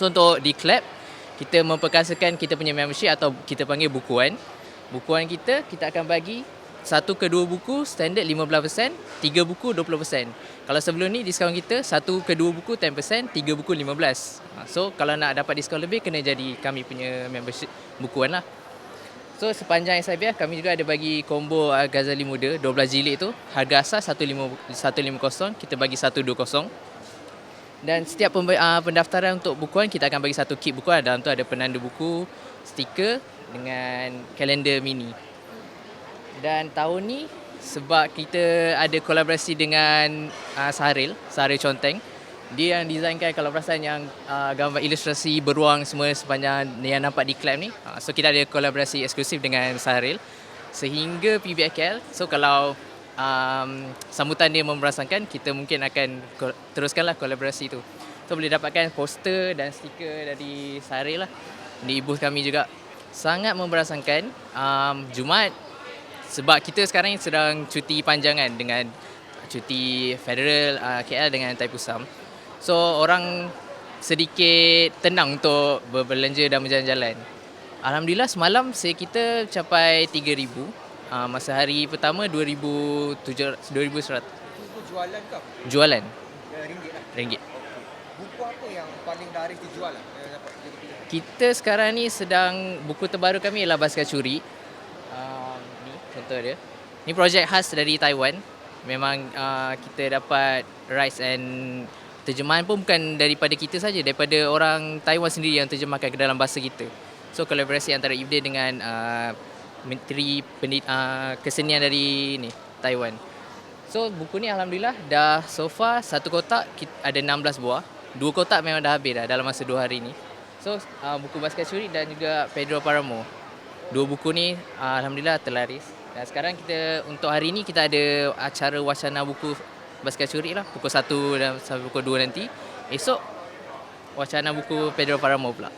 So untuk di club kita memperkasakan kita punya membership atau kita panggil bukuan. Bukuan kita kita akan bagi satu ke dua buku standard 15%, tiga buku 20%. Kalau sebelum ni diskaun kita satu ke dua buku 10%, tiga buku 15%. Ha, So kalau nak dapat diskaun lebih kena jadi kami punya membership bukuan lah. So sepanjang SIBF kami juga ada bagi combo Ghazali Muda 12 jilid tu. Harga asas 150 150 kita bagi 120. Dan setiap uh, pendaftaran untuk bukuan kita akan bagi satu kit bukuan. Dalam tu ada penanda buku, stiker dengan kalender mini. Dan tahun ni sebab kita ada kolaborasi dengan uh, Saharil, Saharil Conteng. Dia yang desainkan kalau perasan yang uh, gambar ilustrasi beruang semua sepanjang yang nampak di club ni. Uh, so kita ada kolaborasi eksklusif dengan Saharil sehingga PBKL. So kalau um, sambutan dia memberasakan kita mungkin akan teruskanlah kolaborasi tu. So boleh dapatkan poster dan stiker dari Saharil lah di booth kami juga. Sangat memberasakan um, Jumaat sebab kita sekarang sedang cuti panjangan dengan cuti federal uh, KL dengan Taipusam. So orang sedikit tenang untuk berbelanja dan berjalan-jalan. Alhamdulillah semalam saya kita capai 3000. Uh, masa hari pertama 2700 2100 Buku jualan ke? jualan Ya, ringgit lah. ringgit. Buku apa yang paling laris dijual lah? Kita sekarang ni sedang buku terbaru kami ialah Basikal Curi. Um, ni contoh dia. Ni projek khas dari Taiwan. Memang uh, kita dapat rights and terjemahan pun bukan daripada kita saja, daripada orang Taiwan sendiri yang terjemahkan ke dalam bahasa kita. So kolaborasi antara IBDA dengan uh, Menteri Pendid- uh, Kesenian dari ni Taiwan. So buku ni alhamdulillah dah so far satu kotak ada 16 buah. Dua kotak memang dah habis dah dalam masa dua hari ni. So uh, buku Basikal Curi dan juga Pedro Paramo. Dua buku ni uh, alhamdulillah terlaris. Dan sekarang kita untuk hari ni kita ada acara wacana buku Basikal Curi lah pukul 1 dan sampai pukul 2 nanti. Esok wacana buku Pedro Paramo pula.